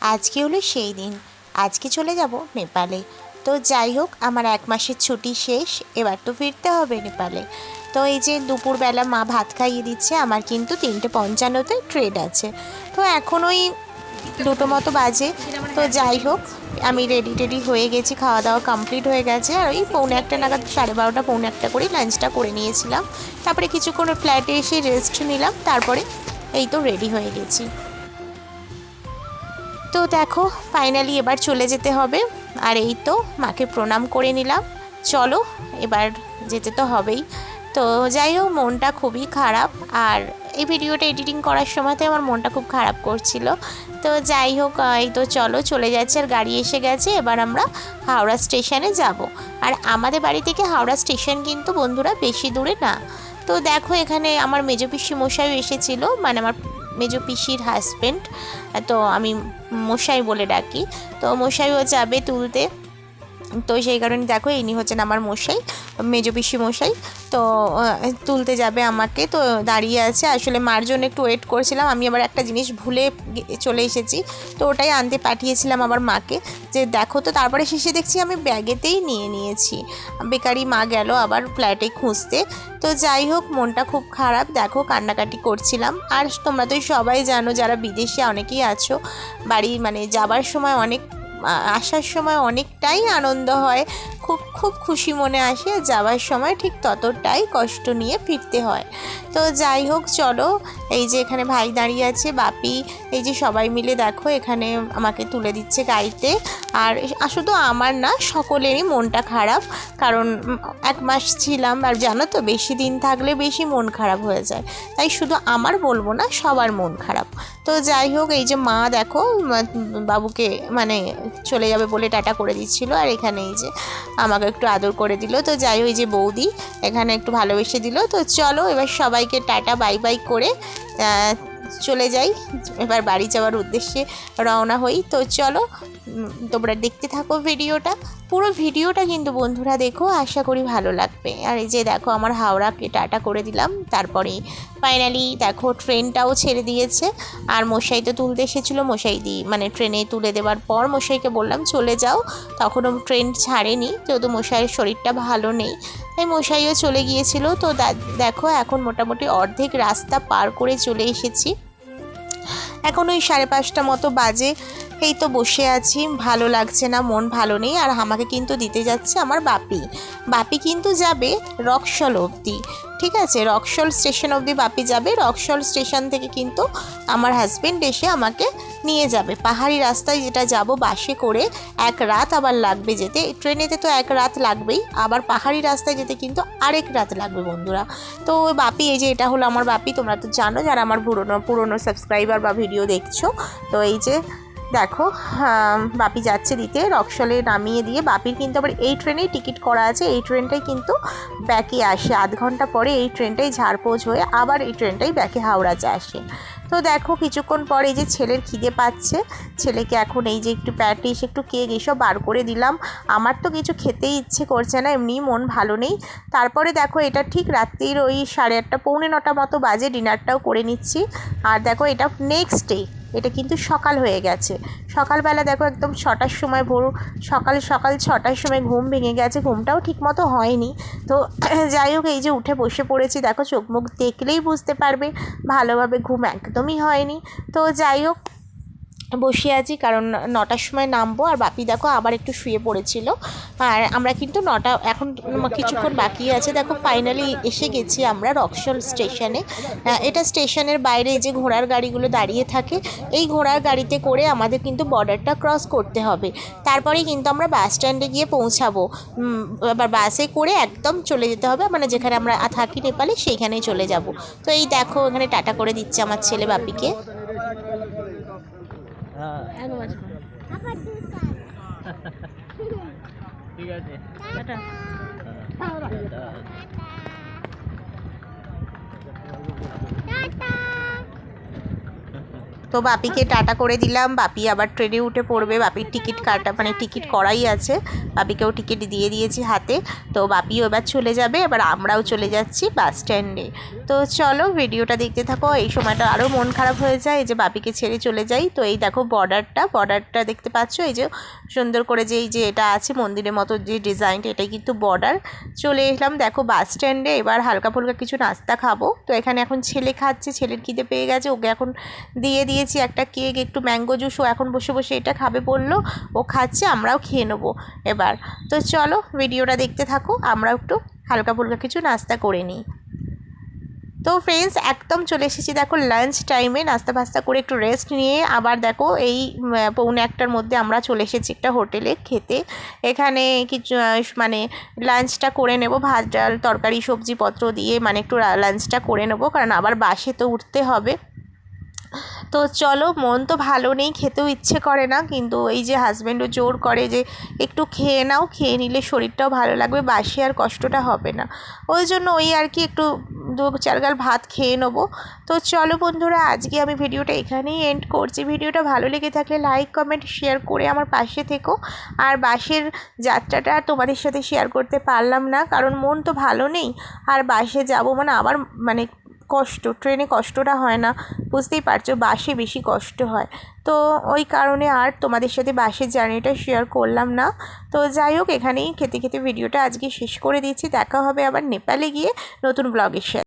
আজকে হলো সেই দিন। আজকে চলে যাব নেপালে। তো যাই হোক, আমার এক মাসের ছুটি শেষ, এবার তো ফিরতে হবে নেপালে। তো এই যে দুপুরবেলা মা ভাত খাইয়ে দিচ্ছে, আমার কিন্তু তিনটে পঞ্চান্নতে ট্রেড আছে। তো এখন ওই দুটো মতো বাজে। তো যাই হোক, আমি রেডি টেডি হয়ে গেছি খাওয়া দাওয়া কমপ্লিট হয়ে গেছে। আর ওই পৌনে একটা নাগাদ, সাড়ে বারোটা, পৌনে একটা করেই লাঞ্চটা করে নিয়েছিলাম। তারপরে কিছুক্ষণ ফ্ল্যাটে এসে রেস্ট নিলাম, তারপরে এই তো রেডি হয়ে গেছি। তো দেখো ফাইনালি এবার চলে যেতে হবে। আর এই তো, মাকে প্রণাম করে নিলাম। চলো, এবার যেতে তো হবেই। তো যাই হোক, মনটা খুবই খারাপ। আর এই ভিডিওটা এডিটিং করার সময়তে আমার মনটা খুব খারাপ করছিল। তো যাই হোক এই তো চলো, চলে যাচ্ছে আর গাড়ি এসে গেছে। এবার আমরা হাওড়া স্টেশনে যাব। আর আমাদের বাড়ি থেকে হাওড়া স্টেশন কিন্তু বন্ধুরা বেশি দূরে না। তো দেখো, এখানে আমার মেজো পিসি মশাইও এসেছিল। মানে আমার মেজো পিসির হাজব্যান্ড তো আমি মশাই বলে ডাকি। তো মশাইও যাবে তুলতে। তো সেই কারণে দেখো ইনি হচ্ছেন আমার মশাই, মেজো মশাই। তো তুলতে যাবে আমাকে। তো দাঁড়িয়ে আছে। আসলে মার জন্য একটু ওয়েট করছিলাম। আমি আবার একটা জিনিস ভুলে চলে এসেছি। তো ওটাই আনতে পাঠিয়েছিলাম আমার মাকে। যে দেখো তো, তারপরে শেষে দেখছি আমি ব্যাগেতেই নিয়ে নিয়েছি। বেকারি মা গেল আবার ফ্ল্যাটে খুঁজতে। তো যাই হোক, মনটা খুব খারাপ। দেখো কান্নাকাটি করছিলাম। আর তোমরা তো সবাই জানো, যারা বিদেশে অনেকেই আছো, বাড়ি মানে যাবার সময় অনেক আসার সময় অনেকটাই আনন্দ হয়। খুব খুব খুশি মনে আসে যাওয়ার সময় ঠিক ততটাই কষ্ট নিয়ে ফিরতে হয়। তো যাই হোক, চলো, এই যে এখানে ভাই দাঁড়িয়ে আছে, বাপি, এই যে সবাই মিলে দেখো, এখানে আমাকে তুলে দিচ্ছে গাড়িতে। আর শুধু আমার না, সকলেরই মনটা খারাপ, কারণ এক মাস ছিলাম, আর জানো তো, বেশি দিন থাকলে বেশি মন খারাপ হয়ে যায়। তাই শুধু আমার বলব না, সবার মন খারাপ। তো যাই হোক, এই যে মা দেখো বাবুকে মানে চলে যাবে বলে টাটা করে দিচ্ছিল আর এখানে এই যে আমাকে একটু আদর করে দিল। তো যাই হোক, এই যে বৌদি এখানে একটু ভালোবেসে দিল। তো চলো এবার সবাইকে টাটা, বাই বাই করে চলে যাই। এবার বাড়ি যাওয়ার উদ্দেশ্যে রওনা হই। তো চলো তোমরা দেখতে থাকো ভিডিওটা। পুরো ভিডিওটা কিন্তু বন্ধুরা দেখো, আশা করি ভালো লাগবে। আর এই যে দেখো, আমার হাওড়াকে টাটা করে দিলাম। তারপরে ফাইনালি দেখো ট্রেনটাও ছেড়ে দিয়েছে। আর মশাই তো তুলতে এসেছিল, মশাই দি মানে ট্রেনে তুলে দেওয়ার পর মশাইকে বললাম, চলে যাও। তখনও ট্রেন ছাড়েনি, যেহেতু মশাইয়ের শরীরটা ভালো নেই। তাই মশাইও চলে গিয়েছিল। তো দেখো, এখন মোটামুটি অর্ধেক রাস্তা পার করে চলে এসেছি। এখন ওই সাড়ে পাঁচটা মতো বাজে। এই তো বসে আছি, ভালো লাগছে না, মন ভালো নেই, আর আমাকে কিন্তু দিতে যাচ্ছে আমার বাপি। বাপি কিন্তু যাবে রক্সল অবধি, ঠিক আছে? রক্সল স্টেশন অবধি বাপি যাবে রক্সল স্টেশন থেকে কিন্তু আমার হাজব্যান্ড এসে আমাকে নিয়ে যাবে। পাহাড়ি রাস্তায় যেটা যাব বাসে করে এক রাত আবার লাগবে যেতে। ট্রেনেতে তো এক রাত লাগবেই, আবার পাহাড়ি রাস্তায় যেতে কিন্তু আরেক রাত লাগবে বন্ধুরা। তো বাপি, এই যে এটা হলো আমার বাপি, তোমরা তো জানো যারা আমার পুরনো পুরনো সাবস্ক্রাইবার বা ভিডিও দেখছ, তো এই যে দেখো বাপি যাচ্ছে দিতে। রক্সলে নামিয়ে দিয়ে বাপির কিন্তু আবার এই ট্রেনেই টিকিট করা আছে। এই ট্রেনটাই কিন্তু ব্যাকে আসে। আধ ঘণ্টা পরে এই ট্রেনটাই ঝাড়পোঁছ হয়ে আবার এই ট্রেনটাই ব্যাকে হাওড়াতে আসে। তো দেখো, কিছুক্ষণ পর এই যে ছেলের খিদে পাচ্ছে, ছেলেকে এখন এই যে একটু প্যাটিস, একটু কেক এসব বার করে দিলাম। আমার তো কিছু খেতেই ইচ্ছে করছে না এমনি মন ভালো নেই। তারপরে দেখো, এটা ঠিক রাত্রির ওই সাড়ে আটটা, পৌনে নটা মতো বাজে, ডিনারটাও করে নিচ্ছি। আর দেখো, এটা নেক্সট ডে এটা কিন্তু সকাল হয়ে গেছে। সকালবেলা দেখো একদম ছটার সময় ভোর, সকাল সকাল ছটার সময় ঘুম ভেঙে গেছে, ঘুমটাও ঠিকমতো হয়নি। তো যাই হোক, এই যে উঠে বসে পড়েছি, দেখো চোখ মুখ দেখলেই বুঝতে পারবে, ভালোভাবে ঘুম একদমই হয়নি। তো যাই হোক বসে আছি, কারণ নটার সময় নামবো। আর বাপি দেখো আবার একটু শুয়ে পড়েছিল। আর আমরা কিন্তু নটা, এখন কিছুক্ষণ বাকি আছে। দেখো ফাইনালি এসে গেছি আমরা রক্সল স্টেশনে এটা স্টেশনের বাইরে যে ঘোড়ার গাড়িগুলো দাঁড়িয়ে থাকে, এই ঘোড়ার গাড়িতে করে আমাদের কিন্তু বর্ডারটা ক্রস করতে হবে। তারপরেই কিন্তু আমরা বাস স্ট্যান্ডে গিয়ে পৌঁছাবো। এবার বাসে করে একদম চলে যেতে হবে। মানে যেখানে আমরা থাকি নেপালে, সেইখানেই চলে যাব। তো এই দেখো, এখানে টাটা করে দিচ্ছে আমার ছেলে বাপিকে। হ্যাঁ। ঠিক আছে। তো বাপিকে টাটা করে দিলাম। বাপি আবার ট্রেনে উঠে পড়বে। বাপির টিকিট কাটা মানে টিকিট করাই আছে। বাপিকেও টিকিট দিয়ে দিয়েছি হাতে। তো বাপিও এবার চলে যাবে। এবার আমরাও চলে যাচ্ছি বাস স্ট্যান্ডে। তো চলো ভিডিওটা দেখতে থাকো। এই সময়টা আরও মন খারাপ হয়ে যায়। যে বাপিকে ছেড়ে চলে যাই। তো এই দেখো বর্ডারটা। বর্ডারটা দেখতে পাচ্ছ? এই যে সুন্দর করে যে এই যে এটা আছে মন্দিরের মতো যে ডিজাইনটা এটাই কিন্তু বর্ডার। চলে এলাম দেখো বাস স্ট্যান্ডে। এবার হালকা ফুলকা কিছু নাস্তা খাব। তো এখানে এখন ছেলে খাচ্ছে। ছেলের খিদে পেয়ে গেছে। ওকে এখন দিয়ে দিয়েছি, একটা কেক, একটু ম্যাঙ্গো জুস ও এখন বসে বসে এটা খাবে বলল, ও খাচ্ছে, আমরাও খেয়ে নেব। এবার, তো চলো ভিডিওটা দেখতে থাকো আমরাও একটু হালকা ফুলকা কিছু নাস্তা করে নিই। তো ফ্রেন্ডস একদম চলে এসেছি দেখো লাঞ্চ টাইমে নাস্তা ফাস্তা করে একটু রেস্ট নিয়ে, আবার দেখো এই পৌনে একটার মধ্যে আমরা চলে এসেছি একটা হোটেলে খেতে। এখানে কিছু মানে লাঞ্চটা করে নেব, ভাত, ডাল, তরকারি, সবজিপত্র দিয়ে মানে একটু লাঞ্চটা করে নেব, কারণ আবার বাসে তো উঠতে হবে। তো চলো, মন তো ভালো নেই, খেতেও ইচ্ছে করে না, কিন্তু এই যে হাজব্যান্ডও জোর করে যে একটু খেয়ে নাও, খেয়ে নিলে শরীরটাও ভালো লাগবে, বাসি আর কষ্টটা হবে না। ওই জন্য ওই আর কি একটু দু চার গাল ভাত খেয়ে নেব। তো চলো বন্ধুরা, আজকে আমি ভিডিওটা এখানেই এন্ড করছি। ভিডিওটা ভালো লেগে থাকলে লাইক কমেন্ট শেয়ার করে আমার পাশে থেকো। আর বাসের যাত্রাটা তোমাদের সাথে শেয়ার করতে পারলাম না, কারণ মন তো ভালো নেই, আর বাসে যাব মানে আবার মানে কষ্ট, ট্রেনে কষ্টটা হয় না, বুঝতেই পারছ, বাসে বেশি কষ্ট হয়। তো ওই কারণে আর তোমাদের সাথে বাসের জার্নিটা শেয়ার করলাম না। তো যাই হোক, এখানেই খেতে খেতে ভিডিওটা আজকে শেষ করে দিচ্ছি। দেখা হবে আবার নেপালে গিয়ে নতুন ব্লগের সাথে।